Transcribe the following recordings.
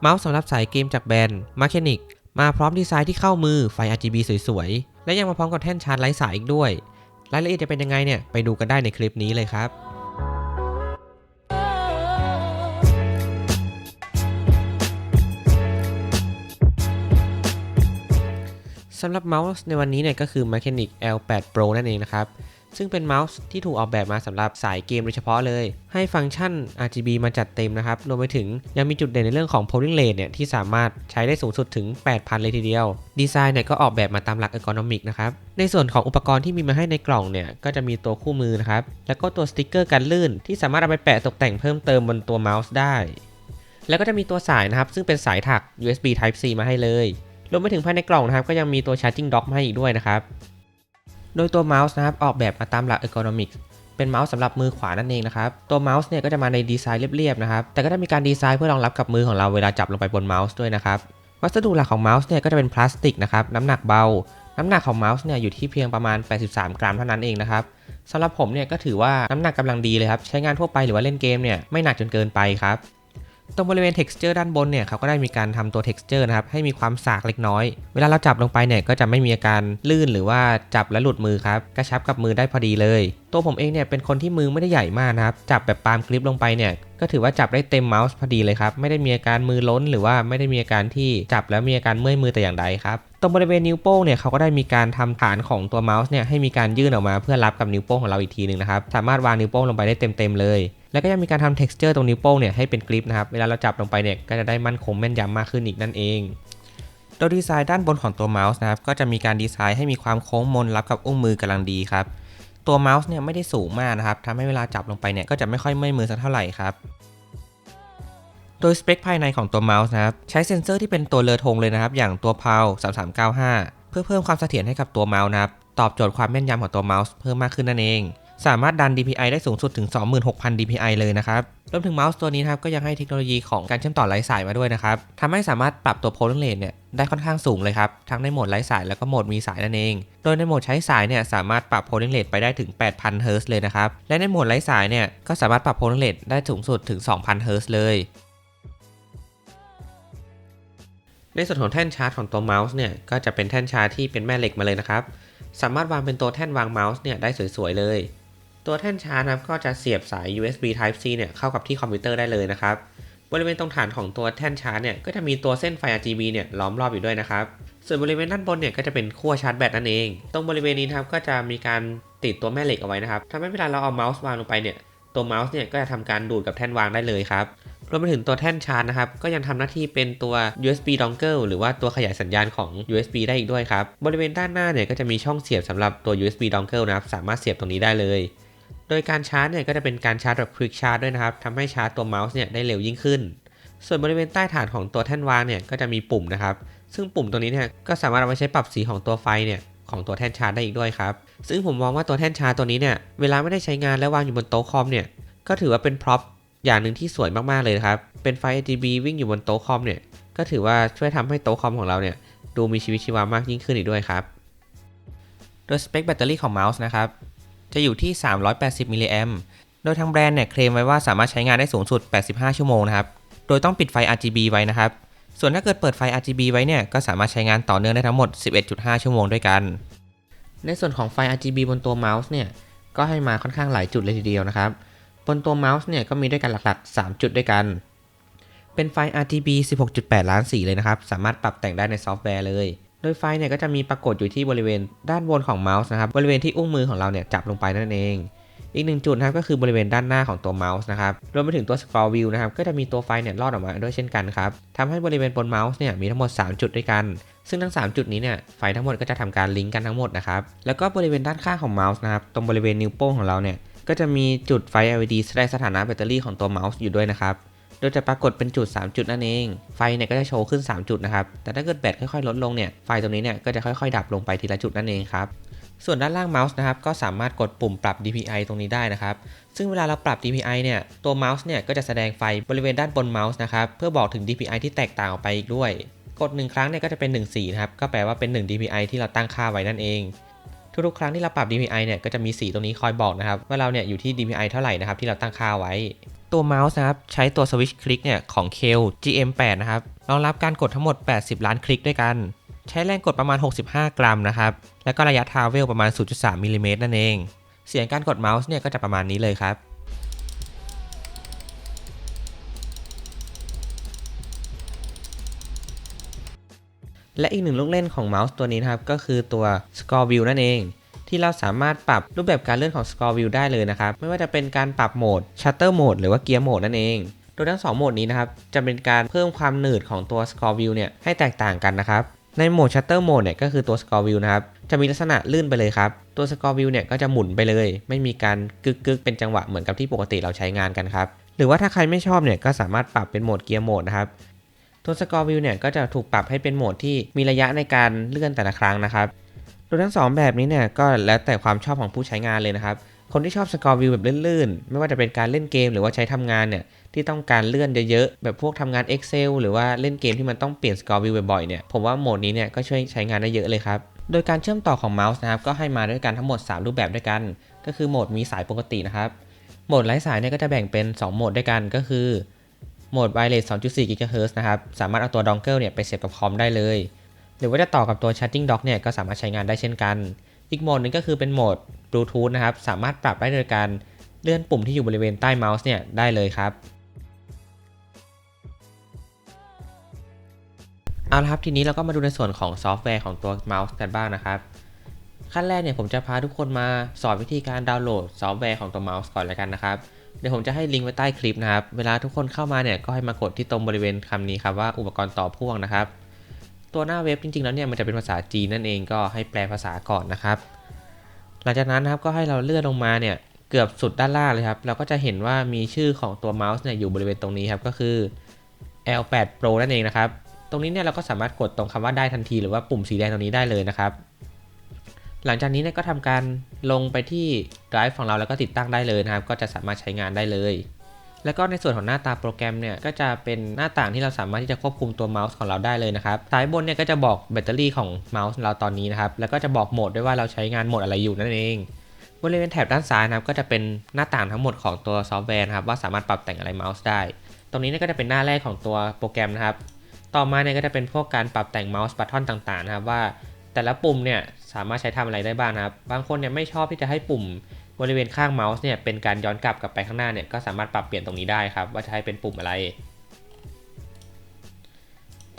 เมาส์สำหรับสายเกมจากแบรนด์ m a r c h e n i c มาพร้อมดีไซน์ที่เข้ามือไฟ RGB สวยๆ และยังมาพร้อมกับแท่นชาร์จไร้สายอีกด้วย รายละเอียดจะเป็นยังไงเนี่ย ไปดูกันได้ในคลิปนี้เลยครับสำหรับเมาส์ในวันนี้เนี่ยก็คือ Mechanic L8 Pro นั่นเองนะครับ ซึ่งเป็นเมาส์ที่ถูกออกแบบมาสำหรับสายเกมโดยเฉพาะเลย ให้ฟังก์ชัน RGB มาจัดเต็มนะครับ รวมไปถึงยังมีจุดเด่นในเรื่องของ polling rate เนี่ยที่สามารถใช้ได้สูงสุดถึง 8,000 เลยทีเดียว ดีไซน์เนี่ยก็ออกแบบมาตามหลัก ergonomic นะครับ ในส่วนของอุปกรณ์ที่มีมาให้ในกล่องเนี่ยก็จะมีตัวคู่มือนะครับ แล้วก็ตัวสติกเกอร์กันลื่น ที่สามารถเอาไปแปะตกแต่งเพิ่มเติมบนตัวเมาส์ได้ แล้วก็จะมีตัวสายนะครับ ซึ่งเป็นสายถัก USB Type C มาให้เลย รวมไปถึงภายในกล่องนะครับก็ยังมีตัว charging dock มาให้อีกด้วยนะครับ โดยตัวเมาส์นะครับออกแบบมาตามหลัก ergonomics เป็นเมาส์สำหรับมือขวานั่นเองนะครับ ตัวเมาส์เนี่ยก็จะมาในดีไซน์เรียบๆนะครับ แต่ก็จะมีการดีไซน์เพื่อรองรับกับมือของเราเวลาจับลงไปบนเมาส์ด้วยนะครับ วัสดุหลักของเมาส์เนี่ยก็จะเป็นพลาสติกนะครับ น้ำหนักเบา น้ำหนักของเมาส์เนี่ยอยู่ที่เพียงประมาณ 83 กรัมเท่านั้นเองนะครับสำหรับผมเนี่ยก็ถือว่าน้ำหนักกำลังดีเลยครับ ใช้งานทั่วไปหรือว่าเล่นเกมเนี่ยไม่หนักจนเกินไปครับ ตรงบริเวณ texture ด้านบนเนี่ยเขาก็ได้มีการทำตัว texture นะครับให้มีความสากเล็กน้อย เวลาเราจับลงไปเนี่ยก็จะไม่มีอาการลื่นหรือว่าจับแล้วหลุดมือครับกระชับกับมือได้พอดีเลย ตัวผมเองเนี่ยเป็นคนที่มือไม่ได้ใหญ่มากนะครับจับแบบปาล์มกริปลงไปเนี่ยก็ถือว่าจับได้เต็มเมาส์พอดีเลยครับ ไม่ได้มีอาการมือล้นหรือว่าไม่ได้มีอาการที่จับแล้วมีอาการเมื่อยมือแต่อย่างใดครับ ตรงบริเวณนิ้วโป้งเนี่ยเขาก็ได้มีการทำฐานของตัวเมาส์เนี่ยให้มีการยื่นออกมาเพื่อรับกับนิ้วโป้งของเราอีกทีหนึ่งนะครับ สามารถวางนิ้วโป้งลงไปได้เต็มๆเลย แล้วก็ยังมีการทำ texture ตรงนิ้วโป้งเนี่ยให้เป็นกริปนะครับ เวลาเราจับลงไปเนี่ยก็จะได้มั่นคงแม่นยำมากขึ้นอีกนั่นเองโดยดีไซน์ด้านบนของตัวเมาส์นะครับ ก็จะมีการดีไซน์ให้มีความโค้งมนรับกับอุ้งมือกำลังดีครับ ตัวเมาส์เนี่ยไม่ได้สูงมากนะครับทำให้เวลาจับลงไปเนี่ยก็จะไม่ค่อยเมื่อยมือสักเท่าไหร่ครับโดยสเปคภายในของตัวเมาส์นะครับใช้เซ็นเซอร์ที่เป็นตัวเลอธงเลยนะครับ อย่างตัว PAL 3395 เพื่อเพิ่มความเสถียรให้กับตัวเมาส์นะครับ ตอบโจทย์ความแม่นยำของตัวเมาส์เพิ่มมากขึ้นนั่นเอง สามารถดัน DPI ได้สูงสุดถึง 26,000 DPI เลยนะครับรวมถึงเมาส์ตัวนี้ครับก็ยังให้เทคโนโลยีของการเชื่อมต่อไร้สายมาด้วยนะครับทำให้สามารถปรับตัว polling rate เนี่ยได้ค่อนข้างสูงเลยครับ ทั้งในโหมดไร้สายแล้วก็โหมดมีสายนั่นเอง โดยในโหมดใช้สายเนี่ยสามารถปรับ polling rate ไปได้ถึง 8,000 Hz เลยนะครับ และในโหมดไร้สายเนี่ยก็สามารถปรับ polling rate ได้สูงสุดถึง 2,000 Hz เลยในส่วนของแท่นชาร์จของตัวเมาส์เนี่ยก็จะเป็นแท่นชาร์จที่เป็นแม่เหล็กมาเลยนะครับ สามารถวางเป็นตัวแท่นวางเมาส์เนี่ยได้สวยๆเลย ตัวแท่นชาร์จนะครับก็จะเสียบสาย USB Type C เนี่ยเข้ากับที่คอมพิวเตอร์ได้เลยนะครับ บริเวณตรงฐานของตัวแท่นชาร์จเนี่ยก็จะมีตัวเส้นไฟ RGB เนี่ยล้อมรอบอยู่ด้วยนะครับ ส่วนบริเวณด้านบนเนี่ยก็จะเป็นขั้วชาร์จแบตนั่นเอง ตรงบริเวณนี้นะครับก็จะมีการติดตัวแม่เหล็กเอาไว้นะครับทำให้เวลาเราเอาเมาส์วางลงไปเนี่ยตัวเมาส์เนี่ยก็จะทำการดูดกับแท่นวางได้เลยครับรวมไปถึงตัวแท่นชาร์จนะครับ ก็ยังทำหน้าที่เป็นตัว USB dongle หรือว่าตัวขยายสัญญาณของ USB ได้อีกด้วยครับ บริเวณด้านหน้าเนี่ยก็จะมีช่องเสียบสำหรับตัว USB dongle นะครับ สามารถเสียบตรงนี้ได้เลย โดยการชาร์จเนี่ยก็จะเป็นการชาร์จแบบ quick charge ด้วยนะครับทำให้ชาร์จตัวเมาส์เนี่ยได้เร็วยิ่งขึ้น ส่วนบริเวณใต้ฐานของตัวแท่นวางเนี่ยก็จะมีปุ่มนะครับ ซึ่งปุ่มตัวนี้เนี่ยก็สามารถเอาไว้ใช้ปรับสีของตัวไฟเนี่ยของตัวแท่นชาร์จได้อีกด้วยครับ ซึ่งผมมองว่าตัวแท่นชาร์จตัวนี้เนี่ยเวลาไม่ได้ใช้งานและวางอยู่บนโต๊ะคอมเนี่ยก็ถือว่าเป็นพร็อพอย่างหนึ่งที่สวยมากๆเลยครับ เป็นไฟ RGB วิ่งอยู่บนโต๊ะคอมเนี่ยก็ถือว่าช่วยทำให้โต๊ะคอมของเราเนี่ยดูมีชีวิตชีวามากยิ่งขึ้นอีกด้วยครับ โดยสเปคแบตเตอรี่ของเมาส์นะครับ จะอยู่ที่ 380 มิลลิแอมโดยทางแบรนด์เนี่ยเคลมไว้ว่าสามารถใช้งานได้สูงสุด 85 ชั่วโมงนะครับ โดยต้องปิดไฟ RGB ไว้นะครับ ส่วนถ้าเกิดเปิดไฟ RGB ไว้เนี่ยก็สามารถใช้งานต่อเนื่องได้ทั้งหมด 11.5 ชั่วโมงด้วยกัน ในส่วนของไฟ RGB บนตัวเมาส์เนี่ยก็ให้มาค่อนข้างหลายจุดเลยทีเดียวนะครับ บนตัวเมาส์เนี่ยก็มีด้วยกันหลักๆ 3 จุดด้วยกัน เป็นไฟ RGB 16.8 ล้านสีเลยนะครับ สามารถปรับแต่งได้ในซอฟต์แวร์เลย โดยไฟเนี่ยก็จะมีปรากฏอยู่ที่บริเวณด้านบนของเมาส์นะครับ บริเวณที่อุ้งมือของเราเนี่ยจับลงไปนั่นเอง อีกหนึ่งจุดนะครับก็คือบริเวณด้านหน้าของตัวเมาส์นะครับ รวมไปถึงตัว scroll wheel นะครับ ก็จะมีตัวไฟเนี่ยลอดออกมาด้วยเช่นกันครับทำให้บริเวณบนเมาส์เนี่ยมีทั้งหมด 3 จุดด้วยกัน ซึ่งทั้ง 3 จุดนี้เนี่ยไฟทั้งหมดก็จะทำการลิงก์กันทั้งหมดนะครับ แล้วก็บริเวณด้านข้างของเมาส์นะครับ ตรงบริเวณนิ้วโป้งของเราเนี่ย ก็จะมีจุดไฟ LED แสดงสถานะแบตเตอรี่ของตัวเมาส์อยู่ด้วยนะครับ โดยจะปรากฏเป็นจุด 3 จุดนั่นเอง ไฟเนี่ยก็จะโชว์ขึ้น 3 จุดนะครับ แต่ถ้าเกิดแบตค่อยๆ ลดลงเนี่ย ไฟตรงนี้เนี่ยก็จะค่อยๆ ดับลงไปทีละจุดนั่นเองครับ ส่วนด้านล่างเมาส์นะครับก็สามารถกดปุ่มปรับ DPI ตรงนี้ได้นะครับ ซึ่งเวลาเราปรับ DPI เนี่ย ตัวเมาส์เนี่ยก็จะแสดงไฟบริเวณด้านบนเมาส์นะครับ เพื่อบอกถึง DPI ที่แตกต่างออกไปอีกด้วย กด 1 ครั้งเนี่ยก็จะเป็น 1 สีนะครับ ก็แปลว่าเป็น 1 DPI ที่เราตั้งค่าไว้นั่นเองทุกๆครั้งที่เราปรับ DPI เนี่ยก็จะมีสีตรงนี้คอยบอกนะครับว่าเราเนี่ยอยู่ที่ DPI เท่าไหร่นะครับที่เราตั้งค่าไว้ตัวเมาส์นะครับใช้ตัวสวิตช์คลิกเนี่ยของ k l GM8 นะครับรองรับการกดทั้งหมด 80 ล้านคลิกด้วยกัน ใช้แรงกดประมาณ 65 กรัมนะครับ แล้วก็ระยะทาวเวลประมาณ 0.3มิลลิเมตรนั่นเอง เสียงการกดเมาส์เนี่ยก็จะประมาณนี้เลยครับและอีกหนึ่งลูกเล่นของเมาส์ตัวนี้นะครับ ก็คือตัว Score View นั่นเอง ที่เราสามารถปรับรูปแบบการเลื่อนของ Score View ได้เลยนะครับ ไม่ว่าจะเป็นการปรับโหมด Shutter Mode หรือว่า Gear Mode นั่นเองโดยทั้ง 2 โหมดนี้นะครับ จะเป็นการเพิ่มความหนืดของตัว Score View เนี่ยให้แตกต่างกันนะครับ ในโหมด Shutter Mode เนี่ยก็คือตัว Score View นะครับ จะมีลักษณะลื่นไปเลยครับ ตัว Score View เนี่ยก็จะหมุนไปเลย ไม่มีการกึกกึกๆเป็นจังหวะเหมือนกับที่ปกติเราใช้งานกันครับ หรือว่าถ้าใครไม่ชอบเนี่ยก็สามารถปรับเป็นโหมด Gear Mode นะครับตัว Score View เนี่ยก็จะถูกปรับให้เป็นโหมดที่มีระยะในการเลื่อนแต่ละครั้งนะครับ โดยทั้งสองแบบนี้เนี่ยก็แล้วแต่ความชอบของผู้ใช้งานเลยนะครับ คนที่ชอบ Score View แบบลื่นๆ ไม่ว่าจะเป็นการเล่นเกมหรือว่าใช้ทำงานเนี่ยที่ต้องการเลื่อนเยอะๆ แบบพวกทำงาน Excel หรือว่าเล่นเกมที่มันต้องเปลี่ยน Score View บ่อยๆเนี่ยผมว่าโหมดนี้เนี่ยก็ช่วยใช้งานได้เยอะเลยครับ โดยการเชื่อมต่อของเมาส์นะครับก็ให้มาด้วยกันทั้งหมด 3 รูปแบบด้วยกัน ก็คือโหมดมีสายปกตินะครับโหมดไร้สายเนี่ยก็จะแบ่งเป็น 2 โหมดด้วยกันก็คือโหมด Wireless 2.4 GHz นะครับสามารถเอาตัวดองเกิลเนี่ยไปเสียบกับคอมได้เลย หรือว่าจะต่อกับตัว Charging Dock เนี่ยก็สามารถใช้งานได้เช่นกัน อีกโหมดหนึงก็คือเป็นโหมด Bluetooth นะครับ สามารถปรับได้โดยการเลื่อนปุ่มที่อยู่บริเวณใต้เมาส์เนี่ยได้เลยครับเอาละครับทีนี้เราก็มาดูในส่วนของซอฟต์แวร์ของตัวเมาส์กันบ้างนะครับ ขั้นแรกเนี่ยผมจะพาทุกคนมาสอนวิธีการดาวน์โหลดซอฟต์แวร์ของตัวเมาส์ก่อนแล้วกันนะครับเดี๋ยวผมจะให้ลิงก์ไว้ใต้คลิปนะครับ เวลาทุกคนเข้ามาเนี่ยก็ให้มากดที่ตรงบริเวณคำนี้ครับว่าอุปกรณ์ต่อพ่วงนะครับ ตัวหน้าเว็บจริงๆแล้วเนี่ยมันจะเป็นภาษาจีนนั่นเองก็ให้แปลภาษาก่อนนะครับ หลังจากนั้นนะครับก็ให้เราเลื่อนลงมาเนี่ยเกือบสุดด้านล่างเลยครับ เราก็จะเห็นว่ามีชื่อของตัวเมาส์เนี่ยอยู่บริเวณตรงนี้ครับก็คือ L8 Pro นั่นเองนะครับ ตรงนี้เนี่ยเราก็สามารถกดตรงคำว่าได้ทันทีหรือว่าปุ่มสีแดงตรงนี้ได้เลยนะครับ หลังจากนี้เนี่ยก็ทำการลงไปที่ Drive ของเราแล้วก็ติดตั้งได้เลยนะครับ ก็จะสามารถใช้งานได้เลย แล้วก็ในส่วนของหน้าตาโปรแกรมเนี่ยก็จะเป็นหน้าต่างที่เราสามารถที่จะควบคุมตัวเมาส์ของเราได้เลยนะครับซ้ายบนเนี่ยก็จะบอกแบตเตอรี่ของเมาส์เราตอนนี้นะครับแล้วก็จะบอกโหมดด้วยว่าเราใช้งานโหมดอะไรอยู่นั่นเองบริเวณแถบด้านซ้ายนะครับก็จะเป็นหน้าต่างทั้งหมดของตัวซอฟต์แวร์นะครับว่าสามารถปรับแต่งอะไรเมาส์ได้ ตรงนี้เนี่ยก็จะเป็นหน้าแรกของตัวโปรแกรมนะครับ ต่อมาเนี่ยก็จะเป็นพวกการปรับแต่งเมาส์บัตทอนต่างๆนะครับว่า แต่ละปุ่มเนี่ยสามารถใช้ทำอะไรได้บ้างนะครับ บางคนเนี่ยไม่ชอบที่จะให้ปุ่ม บริเวณข้างเมาส์เนี่ยเป็นการย้อนกลับกลับไปข้างหน้าเนี่ยก็สามารถปรับเปลี่ยนตรงนี้ได้ครับ ว่าจะให้เป็นปุ่มอะไร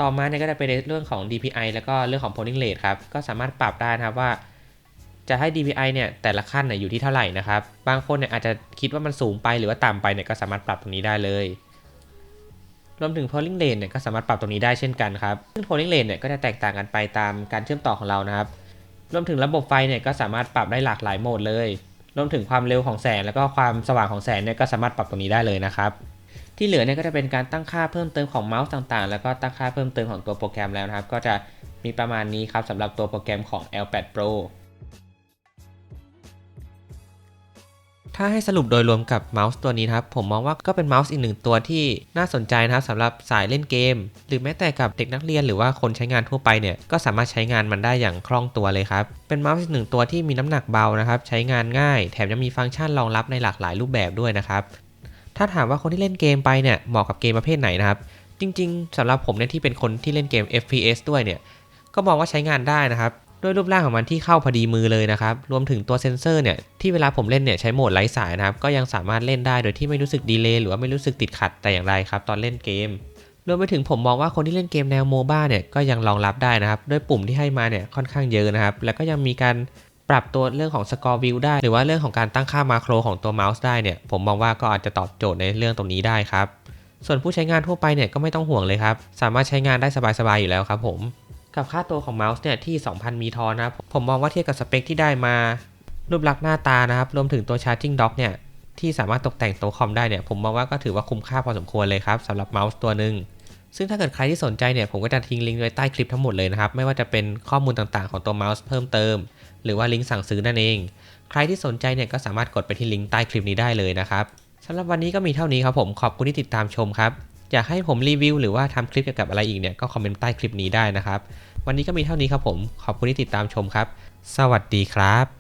ต่อมาเนี่ยก็จะเป็นเรื่องของ DPI แล้วก็เรื่องของ polling rate ครับก็สามารถปรับได้นะครับว่า จะให้ DPI เนี่ยแต่ละขั้นเนี่ยอยู่ที่เท่าไหร่นะครับบางคนเนี่ยอาจจะคิดว่ามันสูงไปหรือว่าต่ำไปเนี่ยก็สามารถปรับตรงนี้ได้เลยรวมถึง polling rate เนี่ยก็สามารถปรับตรงนี้ได้เช่นกันครับ ซึ่ง polling rate เนี่ยก็จะแตกต่างกันไปตามการเชื่อมต่อของเรานะครับ รวมถึงระบบไฟเนี่ยก็สามารถปรับได้หลากหลายโหมดเลย รวมถึงความเร็วของแสงแล้วก็ความสว่างของแสงเนี่ยก็สามารถปรับตรงนี้ได้เลยนะครับ ที่เหลือเนี่ยก็จะเป็นการตั้งค่าเพิ่มเติมของเมาส์ต่างๆ แล้วก็ตั้งค่าเพิ่มเติมของตัวโปรแกรมแล้วนะครับ ก็จะมีประมาณนี้ครับสำหรับตัวโปรแกรมของ L8 Pro ถ้าให้สรุปโดยรวมกับเมาส์ตัวนี้ครับผมมองว่าก็เป็นเมาส์อีกหนึ่งตัวที่น่าสนใจนะครับสำหรับสายเล่นเกม หรือแม้แต่กับเด็กนักเรียนหรือว่าคนใช้งานทั่วไปเนี่ยก็สามารถใช้งานมันได้อย่างคล่องตัวเลยครับ เป็นเมาส์อีกหนึ่งตัวที่มีน้ำหนักเบานะครับใช้งานง่าย แถมยังมีฟังก์ชันรองรับในหลากหลายรูปแบบด้วยนะครับถ้าถามว่าคนที่เล่นเกมไปเนี่ยเหมาะกับเกมประเภทไหนนะครับจริง ๆสำหรับผมเนี่ยที่เป็นคนที่เล่นเกม FPS ด้วยเนี่ยก็มองว่าใช้งานได้นะครับ ด้วยรูปร่างของมันที่เข้าพอดีมือเลยนะครับ รวมถึงตัวเซนเซอร์เนี่ยที่เวลาผมเล่นเนี่ยใช้โหมดไร้สายนะครับ ก็ยังสามารถเล่นได้โดยที่ไม่รู้สึกดีเลย์หรือว่าไม่รู้สึกติดขัดแต่อย่างไรครับ ตอนเล่นเกม รวมไปถึงผมมองว่าคนที่เล่นเกมแนวโมบ้าเนี่ยก็ยังรองรับได้นะครับ ด้วยปุ่มที่ให้มาเนี่ยค่อนข้างเยอะนะครับ แล้วก็ยังมีการปรับตัวเรื่องของ Score View ได้ หรือว่าเรื่องของการตั้งค่ามาโครของตัวเมาส์ได้เนี่ย ผมมองว่าก็อาจจะตอบโจทย์ในเรื่องตรงนี้ได้ครับ ส่วนผู้ใช้งานทั่วไปเนี่ยก็ไม่ต้องห่วงเลยครับ สามารถใช้งานได้สบายๆอยู่แล้วครับผม กับค่าตัวของเมาส์เนี่ยที่ 2,000 มีทอนนะครับ ผมมองว่าเทียบกับสเปคที่ได้มา รูปลักษณ์หน้าตานะครับ รวมถึงตัว Charging Dock เนี่ยที่สามารถตกแต่งตัวคอมได้เนี่ย ผมมองว่าก็ถือว่าคุ้มค่าพอสมควรเลยครับสำหรับเมาส์ตัวหนึ่งซึ่งถ้าเกิดใครที่สนใจเนี่ยผมก็จะทิ้งลิงก์ไว้ใต้คลิปทั้งหมดเลยนะครับ ไม่ว่าจะเป็นข้อมูลต่างๆของตัวเมาส์เพิ่มเติม หรือว่าลิงก์สั่งซื้อนั่นเอง ใครที่สนใจเนี่ยก็สามารถกดไปที่ลิงก์ใต้คลิปนี้ได้เลยนะครับสำหรับวันนี้ก็มีเท่านี้ครับผมขอบคุณที่ติดตามชมครับ อยากให้ผมรีวิวหรือว่าทำคลิปเกี่ยวกับอะไรอีกเนี่ยก็คอมเมนต์ใต้คลิปนี้ได้นะครับ วันนี้ก็มีเท่านี้ครับผม ขอบคุณที่ติดตามชมครับ สวัสดีครับ